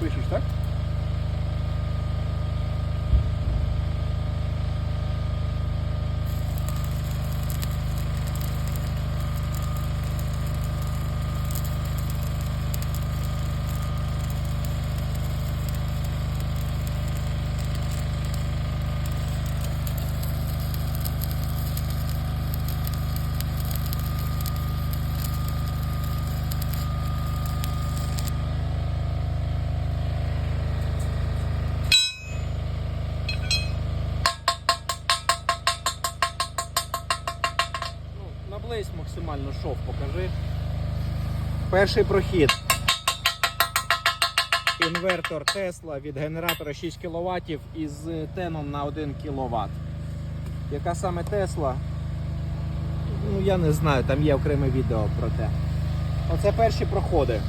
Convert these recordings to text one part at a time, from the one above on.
durchgesteckt. Максимально шов покажи. Перший прохід. Інвертор Tesla від генератора 6 кВт із теном на 1 кВт. Яка саме Tesla? Ну, я не знаю, там є окреме відео про те. Оце перші проходи.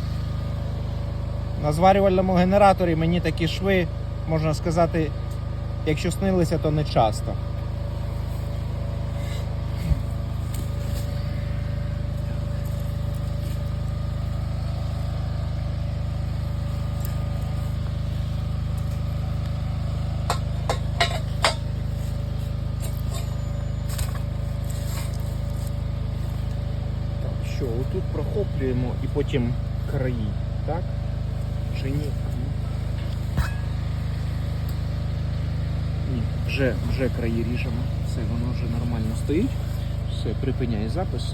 На зварювальному генераторі мені такі шви, можна сказати, якщо снилися, то не часто. Так, що, отут прохоплюємо і потім краї, так? Чи ні? Ні, вже, вже краї ріжемо. Все, воно вже нормально стоїть. Все, припиняє запис.